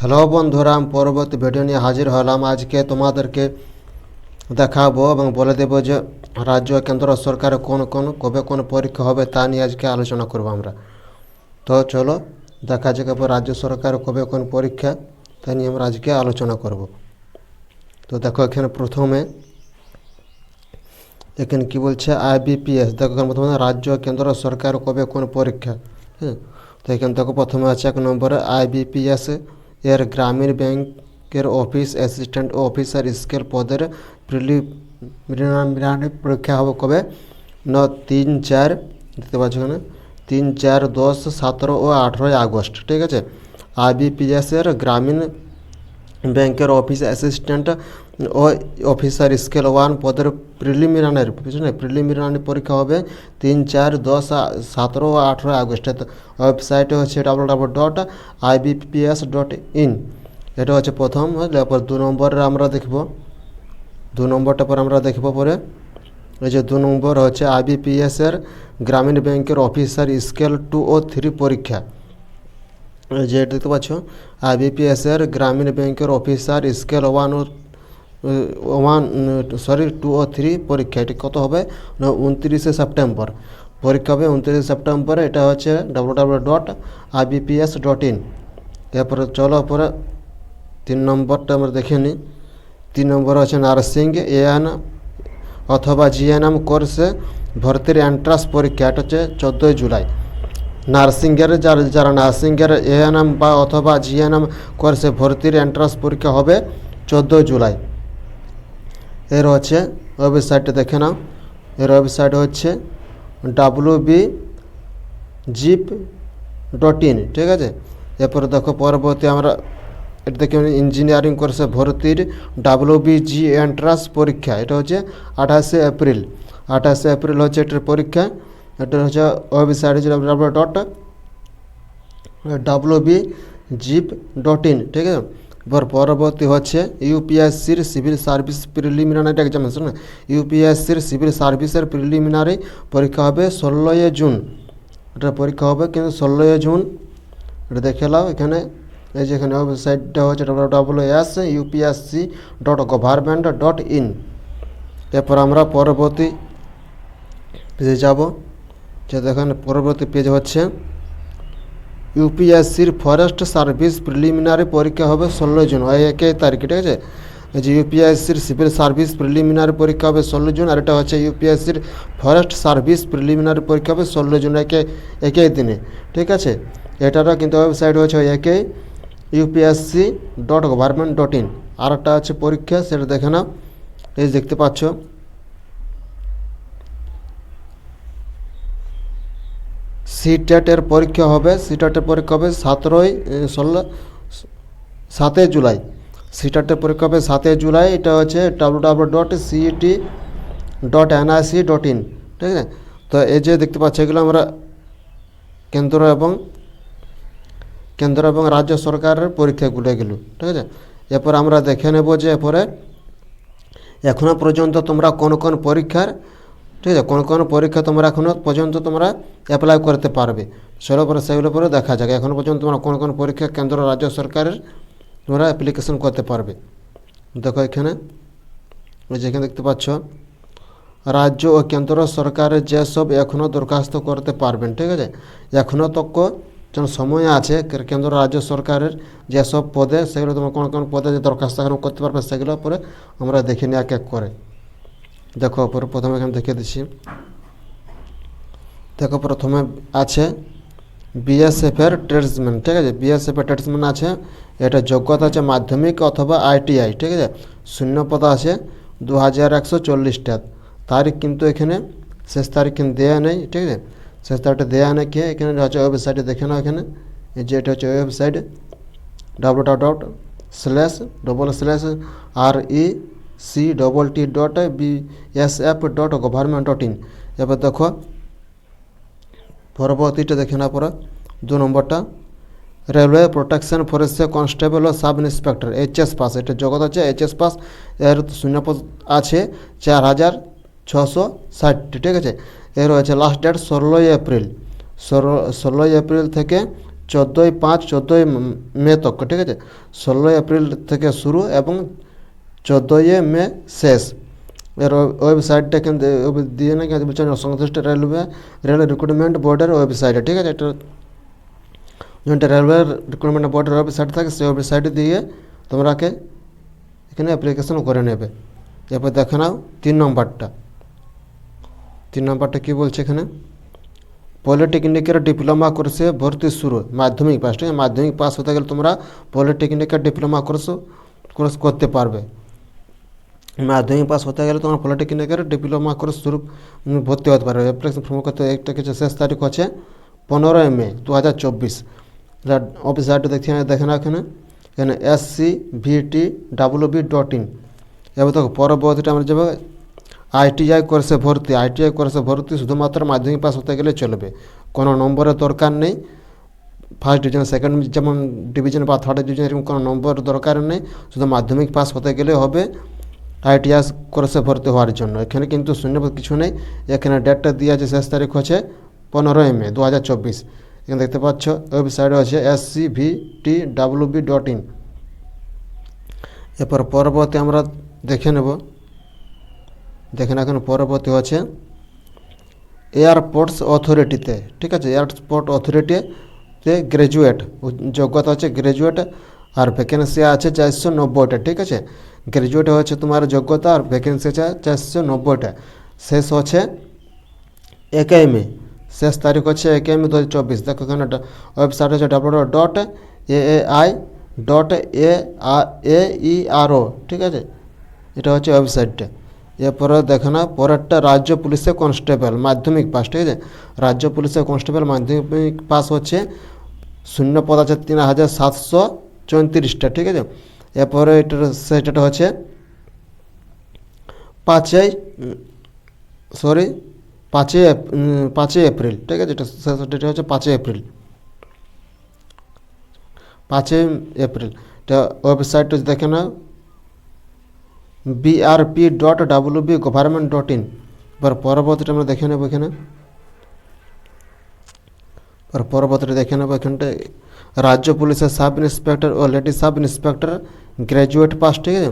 Hello বন্ধুরা, আমি পরবর্তী ভিডিও নিয়ে হাজির হলাম। আজকে তোমাদেরকে দেখাবো এবং বলে দেবো যে রাজ্য কেন্দ্র সরকারের কোন কোন, কবে কোন পরীক্ষা হবে তা নিয়ে আজকে আলোচনা করব আমরা। তো চলো, দেখা যাক এবার রাজ্য সরকার কবে কোন পরীক্ষা তা নিয়ে আমরা আজকে আলোচনা করব। তো দেখো এখানে প্রথমে, এখানে কি বলছে? আইবিপিএস দেখো এখানে প্রথমে রাজ্য কেন্দ্র সরকার কবে কোন পরীক্ষা হ্যাঁ তো এখানে দেখো প্রথমে আছে এক নম্বরে আইবিপিএস এর গ্রামীণ ব্যাংকের অফিস অ্যাসিস্ট্যান্ট অফিসার স্কেল পদের প্রিলিমিনারি পরীক্ষা হবে কবে? ন, তিন, চার, দেখতে পাচ্ছ এখানে। তিন, চার, দশ, সতেরো ও আঠেরোই আগস্ট, ঠিক আছে? আইবিপিএস এর গ্রামীণ ব্যাংকের অফিস অ্যাসিস্ট্যান্ট ও অফিসার স্কেল ওয়ান পদের প্রিলিমিনারি বুঝলেন প্রিলিমিনারি পরীক্ষা হবে তিন চার দশ সতেরো ও আঠেরো আগস্টে। ওয়েবসাইটে হচ্ছে double double dot IBPS dot in এটা হচ্ছে প্রথম এরপর দু নম্বরে আমরা দেখব। দু নম্বরটা পর আমরা দেখব পরে। এই যে দু নম্বর হচ্ছে আইবিপিএস এর গ্রামীণ ব্যাংকের অফিসার স্কেল টু ও থ্রি পরীক্ষা। যে দেখতে পাচ্ছ আইবিপিএস এর গ্রামীণ ব্যাংকের অফিসার স্কেল ওয়ান ও ওয়ান, সরি, টু ও থ্রি পরীক্ষা, এটি কত হবে? না, উনত্রিশে সেপ্টেম্বর। পরীক্ষা হবে উনত্রিশে সেপ্টেম্বরে, এটা হচ্ছে W W dot IBPS dot in এরপরে চলো, পরে তিন নম্বরটা আমরা দেখে নিই। তিন নম্বর হচ্ছে নার্সিং এএন অথবা জিএনএম কোর্সে ভর্তির এন্ট্রান্স পরীক্ষা, এটা হচ্ছে চোদ্দোই জুলাই। নার্সিংয়ের যারা যারা নার্সিংয়ের এএনএম বা অথবা জিএনএম কোর্সে ভর্তির এন্ট্রান্স পরীক্ষা হবে চোদ্দোই জুলাই। এর হচ্ছে ওয়েবসাইটটা দেখে নাও। এর ওয়েবসাইট হচ্ছে W B zip dot in ঠিক আছে? এরপরে দেখো পরবর্তী আমরা এটা দেখি ইঞ্জিনিয়ারিং কোর্সে ভর্তির ডাব্লু বি জি এন্ট্রান্স পরীক্ষা। এটা হচ্ছে আঠাশে এপ্রিল। আঠাশে এপ্রিল হচ্ছে এটার পরীক্ষা। এটা হচ্ছে website W dot W B zip dot in ঠিক আছে? এবার পরবর্তী হচ্ছে ইউপিএসসির সিভিল সার্ভিস প্রিলিমিনারি এক্সামিনেশন ইউপিএসসির সিভিল সার্ভিসের প্রিলিমিনারি পরীক্ষা হবে ষোলোই জুন। এটা পরীক্ষা হবে কিন্তু ষোলোই জুন। এটা দেখে নাও এখানে। এই যে এখানে ওয়েবসাইটটা হচ্ছে W S UPSC dot government dot in এরপর আমরা পরবর্তী পেজে যাব। যে দেখেন পরবর্তী পেজ হচ্ছে ইউপিএসসির ফরেস্ট সার্ভিস প্রিলিমিনারি পরীক্ষা হবে ষোলো জুন। ওই একই তারিখে, ঠিক আছে? যে ইউপিএসসির সিভিল সার্ভিস প্রিলিমিনারি পরীক্ষা হবে ষোলো জুন, আর এটা হচ্ছে ইউপিএসসির ফরেস্ট সার্ভিস প্রিলিমিনারি পরীক্ষা হবে ষোলো জুন, একে, একই দিনে। ঠিক আছে? এটারও কিন্তু ওয়েবসাইট হচ্ছে একই UPSC dot government dot in আর একটা আছে পরীক্ষা, সেটা দেখে নাও। এই দেখতে পাচ্ছ সিটেটের পরীক্ষা হবে সিটেটের পরীক্ষা হবে সতেরোই ষোলো সাতই জুলাই। সিটেটের পরীক্ষা হবে সাতই জুলাই, এটা হচ্ছে W W dot CET dot NIC dot in ঠিক আছে? তো এই যে দেখতে পাচ্ছি, এগুলো আমরা কেন্দ্র এবং কেন্দ্র এবং রাজ্য সরকারের পরীক্ষাগুলো এগুলো, ঠিক আছে? এরপর আমরা দেখে নেব যে এরপরে এখনও পর্যন্ত তোমরা কোন কোন পরীক্ষার ঠিক আছে, কোন কোন পরীক্ষা তোমরা এখনও পর্যন্ত তোমরা অ্যাপ্লাই করতে পারবে। সেগুলো সেগুলো পরে দেখা যাক এখনও পর্যন্ত তোমরা কোন কোন পরীক্ষা কেন্দ্র, রাজ্য সরকারের তোমরা অ্যাপ্লিকেশন করতে পারবে। দেখো এখানে যেখানে দেখতে পাচ্ছ, রাজ্য ও কেন্দ্র সরকারের যেসব এখনও দরখাস্ত করতে পারবেন, ঠিক আছে? এখনও তক যেন সময় আছে কেন্দ্র, রাজ্য সরকারের যেসব পদে, সেগুলো তোমার কোন কোন পদে যে দরখাস্ত এখন করতে পারবে সেগুলো পরে আমরা দেখে নিই এক এক করে। দেখো পরে প্রথমে এখানে দেখে দিচ্ছি। দেখো, প্রথমে আছে বিএসএফের ট্রেডসম্যান ঠিক আছে? বিএসএফের ট্রেডসম্যান আছে, এটা যোগ্যতা আছে মাধ্যমিক অথবা আইটিআই ঠিক আছে? শূন্য পদ আছে দু হাজার একশো চল্লিশটা। তারিখ কিন্তু এখানে, শেষ তারিখ কিন্তু দেওয়া নেই, ঠিক আছে? শেষ তারিখটা দেওয়া নেই কে? এখানে হচ্ছে ওয়েবসাইটে দেখে নাও এখানে। এই যে এটা হচ্ছে website W dot dot slash double slash R E C double T dot B S F dot government dot in এবার দেখো পরবর্তীটা দেখে না পরে দু নম্বরটা রেলওয়ে প্রোটেকশন ফরেস্টে কনস্টেবল ও সাব ইন্সপেক্টর এইচএস পাস এটা জগৎ আছে এইচএস পাস এর শূন্যপদ আছে চার হাজার ছশো ষাটটি ঠিক আছে? এর রয়েছে লাস্ট ডেট ষোলোই এপ্রিল। ষোলো, ষোলোই এপ্রিল থেকে চোদ্দোই পাঁচ, চোদ্দোই মে তক, ঠিক আছে? ষোলোই এপ্রিল থেকে শুরু এবং চোদ্দোই মে, শেষ। এর ওয়েবসাইটটা কিন্তু দিয়ে নাকি বলছেন সংশ্লিষ্ট রেলওয়ে রেল রিক্রুটমেন্ট বোর্ডের ওয়েবসাইটে, ঠিক আছে? এটা যেটা রেলওয়ে রিক্রুটমেন্ট বোর্ডের ওয়েবসাইট থাকে, সেই ওয়েবসাইটে দিয়ে তোমরাকে এখানে অ্যাপ্লিকেশন করে নেবে। এরপর দেখে নাও তিন নম্বরটা। তিন নম্বরটা কী বলছে এখানে? পলিটেকনিকের ডিপ্লোমা কোর্সে ভর্তি শুরু, মাধ্যমিক পাস ঠিক আছে? মাধ্যমিক পাস হতে গেলে তোমরা পলিটেকনিকের ডিপ্লোমা কোর্স কোর্স করতে পারবে। মাধ্যমিক পাস হতে গেলে তোমার পলিটেকনিকের ডিপ্লোমা কোর্স শুরু ভর্তি হতে পারবে অ্যাপ্লিকেশন ফর্ম করতে একটা কিছু শেষ তারিখ হচ্ছে পনেরোই মে দু হাজার চব্বিশ অফিস অফিসারটা দেখে দেখে না এখানে এখানে S C VT W B dot in এবার দেখো পরবর্তীটা আমরা যাব আইটিআই কোর্সে ভর্তি আইটিআই কোর্সে ভর্তি শুধুমাত্র মাধ্যমিক পাস হতে গেলে চলবে কোনো নম্বরের দরকার নেই ফার্স্ট ডিভিশন সেকেন্ড যেমন ডিভিশন বা থার্ড ডিভিশন এরকম কোনো নম্বর দরকার নেই শুধু মাধ্যমিক পাস হতে গেলে হবে আইটিআই কোর্সে ভর্তি হওয়ার জন্য। এখানে কিন্তু শূন্যপদ কিছু নেই। এখানে ডেটটা দিয়ে আছে শেষ তারিখ হচ্ছে পনেরোই মে দু হাজার চব্বিশ। এখানে দেখতে পাচ্ছ, ওয়েবসাইট আছে S C V T W B dot in এরপর পরবর্তী আমরা দেখে নেব। দেখেন এখন পরবর্তী হচ্ছে এয়ারপোর্টস অথরিটিতে ঠিক আছে এয়ারপোর্ট অথরিটিতে গ্র্যাজুয়েট যোগ্যতা হচ্ছে গ্র্যাজুয়েট আর ভ্যাকেন্সি আছে চারশো নব্বইটা। ঠিক আছে গ্র্যাজুয়েট হচ্ছে তোমার যোগ্যতা আর ভ্যাকেন্সি আছে চারশো নব্বইটা। শেষ হচ্ছে একই মে শেষ তারিখ হচ্ছে একই মে দু হাজার চব্বিশ। দেখো এখানে ওয়েবসাইট হচ্ছে W dot A I dot A A E R O ঠিক আছে? এটা হচ্ছে ওয়েবসাইটটা এরপরে দেখো না, পরেরটা রাজ্য পুলিশে কনস্টেবল মাধ্যমিক পাস ঠিক আছে? রাজ্য পুলিশে কনস্টেবল মাধ্যমিক পাস হচ্ছে শূন্য পদ আছে তিন হাজার সাতশো চৌত্রিশটা, ঠিক আছে? এরপরে এটার সেটা হচ্ছে পাঁচই, সরি, পাঁচই পাঁচই এপ্রিল, ঠিক আছে? এটা ডেট হচ্ছে পাঁচই এপ্রিল। পাঁচই এপ্রিল। এটা ওয়েবসাইটটা দেখে না BRP dot W B government dot in এবার পরবর্তীটা আমরা দেখে নেব এখানে। এবার পরবর্তীটা দেখে নেব এখানটায়। রাজ্য পুলিশের সাব ইন্সপেক্টর ও lady sub inspector graduate pass, ঠিক আছে?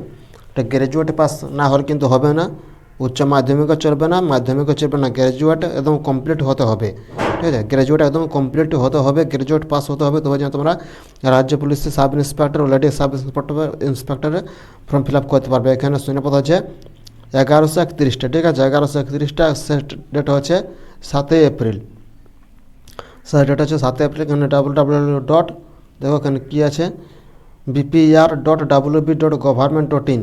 এটা গ্র্যাজুয়েট পাস না হলে কিন্তু হবে না। উচ্চ মাধ্যমিকও চলবে না, মাধ্যমিকও চলবে না। গ্র্যাজুয়েট একদম কমপ্লিট হতে হবে, ঠিক আছে? গ্র্যাজুয়েট একদম কমপ্লিট হতে হবে গ্র্যাজুয়েট পাস হতে হবে। তবে যেন তোমরা রাজ্য পুলিশের সাব ইন্সপেক্টর ও লেডি সাব ইন্সপেক্টর, ইন্সপেক্টরে ফর্ম ফিল আপ করতে পারবে। এখানে শূন্যপদ হচ্ছে এগারোশো একত্রিশটা, ঠিক আছে? এগারোশো একত্রিশটা ডেট হচ্ছে সাতই এপ্রিল। স্যার ডেট হচ্ছে সাতই এপ্রিল এখানে ডাব্লু ডাব্লু ডট দেখো এখানে কী আছে? BPR dot W B dot government dot in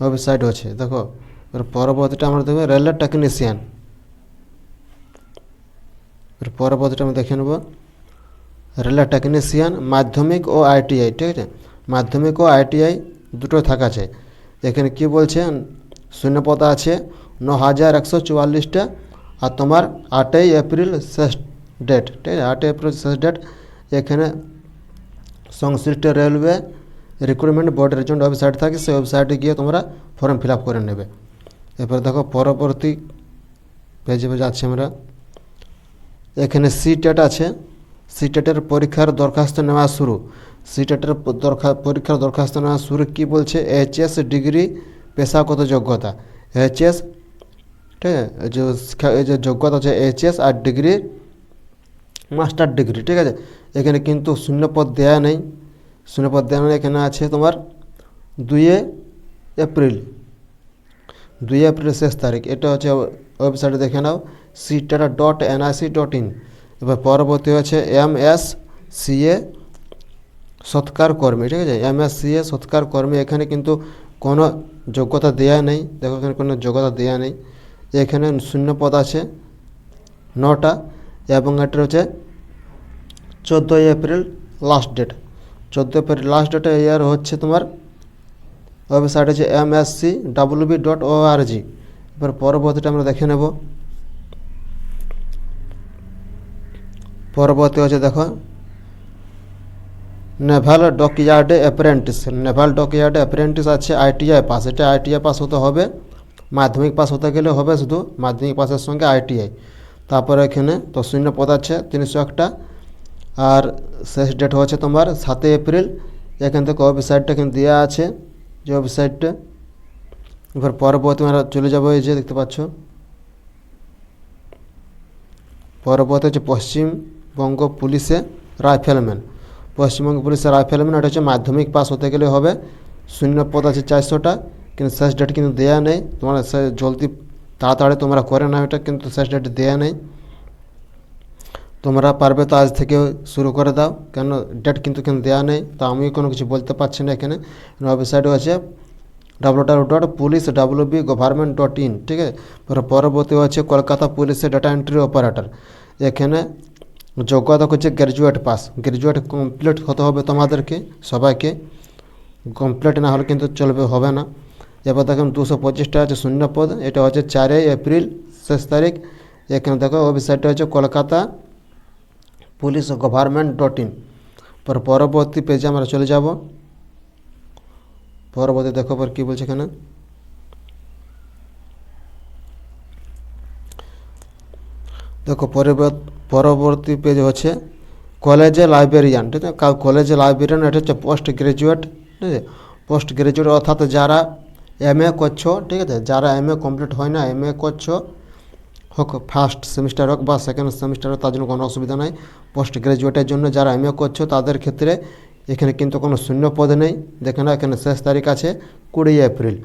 website আছে, দেখো? পরবর্তীটা আমরা দেখব রেলের টেকনিশিয়ান পরবর্তীটা আমরা দেখে নেব। রেলের টেকনিশিয়ান মাধ্যমিক ও আইটিআই ঠিক আছে? মাধ্যমিক ও আইটিআই দুটো থাকা আছে। এখানে কি বলছে? শূন্যপদ আছে ন হাজার একশো চুয়াল্লিশটা, আর তোমার আটই এপ্রিল শেষ ডেট ঠিক আছে? আটই এপ্রিল শেষ ডেট এখানে সংশ্লিষ্ট রেলওয়ে রিক্রুটমেন্ট বোর্ডের জন্য ওয়েবসাইট থাকে, সেই ওয়েবসাইটে গিয়ে তোমরা ফর্ম ফিল আপ করে নেবে। এরপর দেখো, পরবর্তী পেজে যাচ্ছি আমরা। এখানে সি টেট আছে। সি টেটের পরীক্ষার দরখাস্ত নেওয়া শুরু। সি টেটের পরীক্ষার দরখাস্ত নেওয়া শুরু কী বলছে? এইচএস ডিগ্রি পেশাগত যোগ্যতা। এইচএস ঠিক আছে? যে যোগ্যতা আছে এইচএস আর ডিগ্রি মাস্টার ডিগ্রি, ঠিক আছে? এখানে কিন্তু শূন্যপদ দেয়া নেই। শূন্যপদ দেওয়া নেই, এখানে আছে তোমার দুইয়ে এপ্রিল। দুই এপ্রিল শেষ তারিখ। এটা হচ্ছে ওয়েবসাইটে দেখে নাও সি সিটাটা ডট এনআইসি ডট ইন এবার পরবর্তী হচ্ছে এম এস সিএ সৎকার কর্মী, ঠিক আছে? এম এস সিএ সৎকার কর্মী, এখানে কিন্তু কোনো যোগ্যতা দেয়া নেই। দেখো এখানে কোনো যোগ্যতা দেয়া নেই। এখানে শূন্য পদ আছে, নটা। এবং এটা হচ্ছে চোদ্দোই এপ্রিল লাস্ট ডেট চোদ্দ এপ্রিল লাস্ট ডেটে ইয়ার হচ্ছে তোমার ওয়েবসাইট হচ্ছে M S C W B dot O R G এবার পরবর্তীটা আমরা দেখে নেব। পরবর্তী হচ্ছে দেখো নেভাল ডকইয়ার্ডে অ্যাপ্রেন্টিস নেভাল ডকইয়ার্ডে অ্যাপ্রেন্টিস আছে আইটিআই পাস এটা আইটিআই পাস হতে হবে। মাধ্যমিক পাস হতে গেলে হবে শুধু মাধ্যমিক পাসের সঙ্গে আইটিআই তারপরে এখানে শূন্য পদ আছে, তিনশো একটা। আর শেষ ডেট হচ্ছে তোমার সাতই এপ্রিল। এখান থেকে ওয়েবসাইটটা এখানে দেওয়া আছে, যে ওয়েবসাইটটা এবার পরবর্তী আমরা চলে যাব এই যে দেখতে পাচ্ছ। পরবর্তী হচ্ছে পশ্চিমবঙ্গ পুলিশে রাইফেলম্যান পশ্চিমবঙ্গ পুলিশের রাইফেলম্যান এটা হচ্ছে মাধ্যমিক পাস হতে গেলে হবে। শূন্য পদ আছে চারশোটা, কিন্তু শেষ ডেট কিন্তু দেওয়া নেই। তোমার জলদি তাড়াতাড়ি তোমরা করে নাও এটা, কিন্তু শেষ ডেট দেয়া নেই। তোমরা পারবে তো আজ থেকে শুরু করে দাও, কেন ডেট কিন্তু কিন্তু দেওয়া নেই, তা আমি কোনো কিছু বলতে পারছি না এখানে। ওয়েবসাইট আছে W W dot police W B government dot in ঠিক আছে পরবর্তী হচ্ছে কলকাতা পুলিশের ডাটা এন্ট্রি অপারেটর এখানে যোগ্যতা হচ্ছে গ্র্যাজুয়েট পাস গ্র্যাজুয়েট কমপ্লিট হতে হবে তোমাদেরকে, সবাইকে। কমপ্লিট না হলে কিন্তু চলবে, হবে না। এবার দেখুন দুশো পঁচিশটা আছে শূন্য পদ এটা হচ্ছে চারই এপ্রিল শেষ তারিখ এখানে দেখো ওয়েবসাইটটা হচ্ছে Kolkata police government dot in পর পরবর্তী পেজে আমরা চলে যাব পরবর্তী দেখো পর কী বলছে এখানে দেখো পরবর্তী পেজ হচ্ছে কলেজে লাইব্রেরিয়ান ঠিক আছে কলেজে লাইব্রেরিয়ান এটা হচ্ছে পোস্ট গ্রাজুয়েট ঠিক আছে পোস্ট গ্রাজুয়েট অর্থাৎ যারা এম এ করছ, ঠিক আছে? যারা এম এ কমপ্লিট হয় না এম এ করছ, হোক ফার্স্ট সেমিস্টার হোক বা সেকেন্ড সেমিস্টার হোক, তার জন্য কোনো অসুবিধা নাই। পোস্ট গ্রাজুয়েটের জন্য যারা এম এ করছ, তাদের ক্ষেত্রে এখানে কিন্তু কোনো শূন্য পদ নেই। দেখে না এখানে শেষ তারিখ আছে কুড়ি এপ্রিল।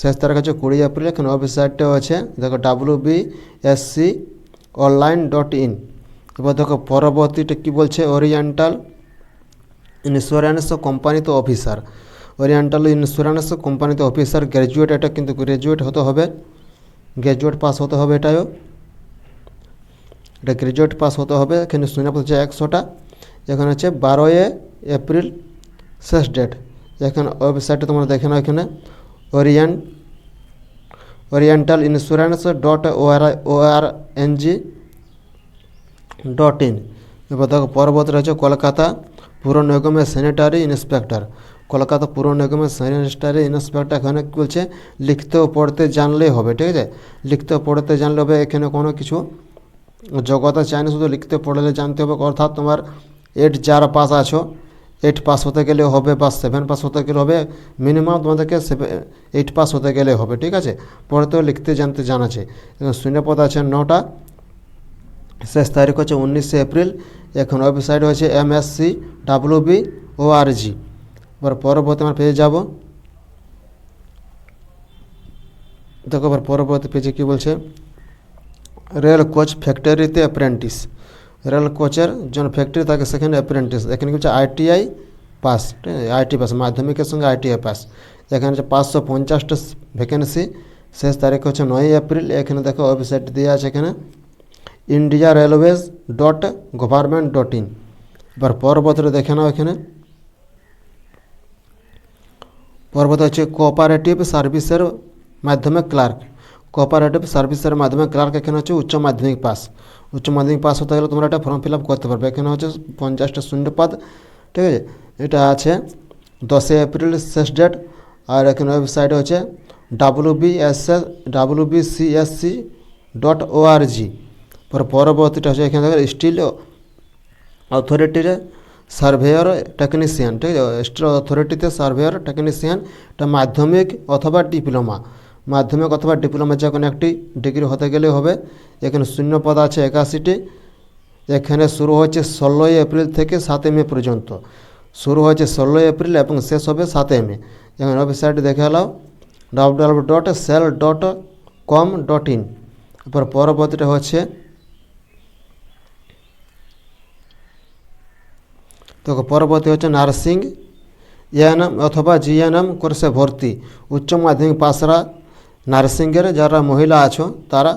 শেষ তারিখ আছে কুড়ি এপ্রিল, এখানে ওয়েবসাইটটাও আছে। দেখো W B S C online dot in এবার দেখো, পরবর্তীটা কী বলছে? ওরিয়েন্টাল ইন্স্যুরেন্স কোম্পানিতে অফিসার ওরিয়েন্টাল ইন্স্যুরেন্স কোম্পানিতে অফিসার গ্র্যাজুয়েট এটা কিন্তু গ্র্যাজুয়েট হতে হবে। গ্র্যাজুয়েট পাস হতে হবে এটাও এটা গ্র্যাজুয়েট পাস হতে হবে, এখানে শূন্য হচ্ছে একশোটা এখানে হচ্ছে বারোই এপ্রিল শেষ ডেট এখানে ওয়েবসাইটে তোমরা দেখে নাও এখানে। Orient oriental insurance dot OR OR N G dot in এবার দেখো, পরবর্তী রয়েছে কলকাতা পুর নিগমের স্যানিটারি ইন্সপেক্টর কলকাতা পুর নিগমের স্যানিটারি ইন্সপেক্টর এখানে কী বলছে, লিখতে পড়তে জানলেই হবে, ঠিক আছে? লিখতে পড়তে জানলে হবে, এখানে কোনো কিছু যোগ্যতা চাই না, শুধু লিখতে পড়লে জানতে হবে। অর্থাৎ তোমার এইট যার পাস আছো এইট পাস হতে গেলে হবে বা সেভেন পাস হতে গেলে হবে মিনিমাম তোমাদেরকে এইট পাস হতে গেলে হবে, ঠিক আছে? পড়তেও লিখতে জানতে জানাছে শূন্যপদ আছে নটা, শেষ তারিখ হচ্ছে উনিশে এপ্রিল। এখন ওয়েবসাইট হচ্ছে M S C W B O R G এবার পরবর্তী আমার পেজে যাব। দেখো এবার পরবর্তী পেজে কী বলছে? রেল কোচ ফ্যাক্টরিতে অ্যাপ্রেন্টিস রেল কোচের জন্য ফ্যাক্টরি থাকে সেখানে অ্যাপ্রেন্টিস এখানে কি হচ্ছে আইটিআই পাস আইটি পাস মাধ্যমিকের সঙ্গে আইটিআই পাস এখানে হচ্ছে পাঁচশো পঞ্চাশটা ভ্যাকেন্সি শেষ তারিখ হচ্ছে নয় এপ্রিল। এখানে দেখো ওয়েবসাইট দেওয়া আছে এখানে। India railways dot government dot in এবার পরবর্তীতে দেখে নাও এখানে। পরবর্তী হচ্ছে কোঅপারেটিভ সার্ভিসের মাধ্যমে ক্লার্ক কোঅপারেটিভ সার্ভিসের মাধ্যমে ক্লার্ক এখানে হচ্ছে উচ্চ মাধ্যমিক পাস উচ্চ মাধ্যমিক পাস হতে গেলে তোমরা এটা ফর্ম ফিল আপ করতে পারবে। এখানে হচ্ছে পঞ্চাশটা শূন্যপদ, ঠিক আছে? এটা আছে দশই এপ্রিল শেষ ডেট আর এখানে ওয়েবসাইট হচ্ছে W B S S W B C S C dot O R G পরবর্তীটা হচ্ছে এখানে স্টিল অথরিটির সার্ভেয়ার টেকনিশিয়ান ঠিক আছে? স্টিল অথরিটিতে সার্ভেয়ার টেকনিশিয়ান এটা মাধ্যমিক অথবা ডিপ্লোমা মাধ্যমিক অথবা ডিপ্লোমা যে কোনো একটি ডিগ্রি হতে গেলে হবে। এখানে শূন্য পদ আছে একাশিটি। এখানে শুরু হচ্ছে ষোলোই এপ্রিল থেকে সাতই মে পর্যন্ত। শুরু হয়েছে ষোলোই এপ্রিল এবং শেষ হবে সাতই মে। এখানে ওয়েবসাইট দেখে allow. W W dot SAIL dot com dot in এরপর পরবর্তীটা হচ্ছে তো পরবর্তী হচ্ছে নার্সিং, এএনএম অথবা জিএনএম কোর্সে ভর্তি। উচ্চ মাধ্যমিক পাশরা নার্সিংয়ের যারা মহিলা আছো, তারা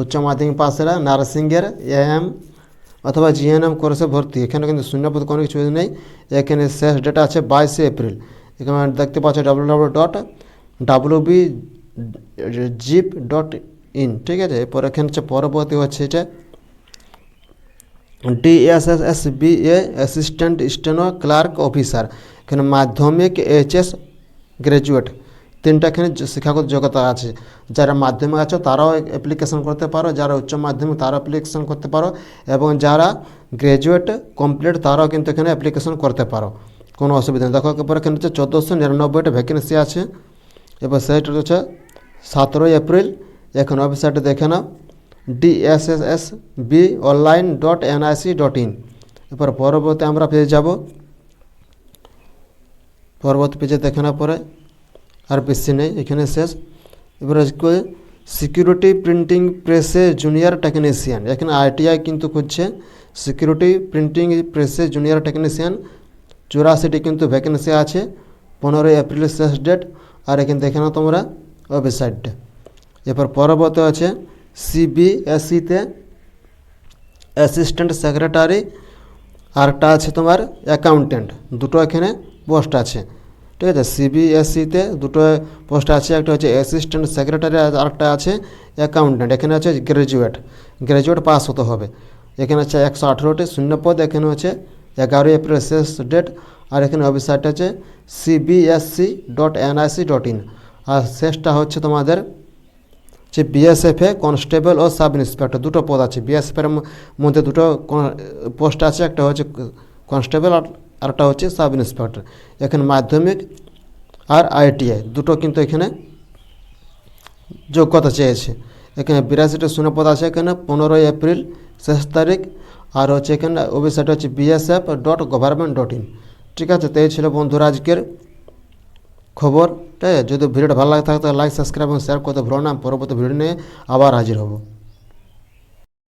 উচ্চ মাধ্যমিক পাসরা নার্সিংয়ের এএম অথবা জিএনএম কোর্সে ভর্তি। এখানে কিন্তু শূন্যপদ কোনো কিছু নেই। এখানে শেষ ডেট আছে বাইশে এপ্রিল। এখানে দেখতে পাচ্ছ W W dot W B zip dot in ঠিক আছে? এরপর এখানে হচ্ছে পরবর্তী হচ্ছে এটা DSS B A assistant steno clerk officer এখানে মাধ্যমিক এইচএস গ্র্যাজুয়েট তিনটা এখানে শিক্ষাগত যোগ্যতা আছে। যারা মাধ্যমিক আছে তারাও অ্যাপ্লিকেশন করতে পারো, যারা উচ্চ মাধ্যমিক তারাও অ্যাপ্লিকেশন করতে পারো, এবং যারা গ্র্যাজুয়েট কমপ্লিট তারাও কিন্তু এখানে অ্যাপ্লিকেশন করতে পারো। কোনো অসুবিধা নেই। দেখো এরপর এখানে হচ্ছে চোদ্দোশো নিরানব্বইটা ভ্যাকেন্সি আছে। এবার সেটা হচ্ছে সতেরোই এপ্রিল। এখন ওয়েবসাইটে দেখে নাও। DSSS B online dot NIC dot in এরপর পরবর্তী আমরা পেয়ে যাব। পরবর্তী পেজে দেখে নেওয়ার পরে আর বেশি নেই, এখানে শেষ। এবার সিকিউরিটি প্রিন্টিং প্রেসে জুনিয়র টেকনিশিয়ান এখানে আইটিআই কিন্তু খুঁজছে। সিকিউরিটি প্রিন্টিং প্রেসে জুনিয়র টেকনিশিয়ান চুরাশিটি কিন্তু ভ্যাকেন্সি আছে। পনেরোই এপ্রিল শেষ ডেট আর এখানে দেখে নাও তোমরা ওয়েবসাইটটা এরপর পরবর্তী আছে সিবিএসইতে অ্যাসিস্ট্যান্ট সেক্রেটারি আরটা আছে তোমার অ্যাকাউন্টেন্ট দুটো এখানে পোস্ট আছে। ঠিক আছে? সিবিএসইতে দুটো পোস্ট আছে, একটা হচ্ছে অ্যাসিস্ট্যান্ট সেক্রেটারি আর আরেকটা আছে অ্যাকাউন্টেন্ট এখানে আছে গ্র্যাজুয়েট গ্র্যাজুয়েট পাস হতে হবে। এখানে আছে একশো আঠেরোটি শূন্যপদ, এখানে হচ্ছে এগারোই এপ্রিল শেষ ডেট আর এখানে ওয়েবসাইট আছে CBSC dot NIC dot in আর শেষটা হচ্ছে তোমাদের যে বিএসএফে কনস্টেবল ও সাব ইন্সপেক্টর দুটো পদ আছে। বিএসএফের মধ্যে দুটো পোস্ট আছে, একটা হচ্ছে কনস্টেবল আর একটা হচ্ছে সাব ইন্সপেক্টর এখানে মাধ্যমিক আর আইটিআই দুটো কিন্তু এখানে যোগ্যতা চেয়েছে। এখানে বিরাশিটা শূন্য পদ আছে এখানে। পনেরোই এপ্রিল, শেষ তারিখ। আর হচ্ছে এখানে ওয়েবসাইট হচ্ছে BSF dot government dot in ঠিক আছে? তো এই ছিল বন্ধুরা আজকের খবর যদি ভিডিওটা ভালো লাগে থাকে, তাহলে লাইক সাবস্ক্রাইব এবং শেয়ার করতে ভুলো না। পরবর্তী ভিডিও নিয়ে আবার হাজির হব।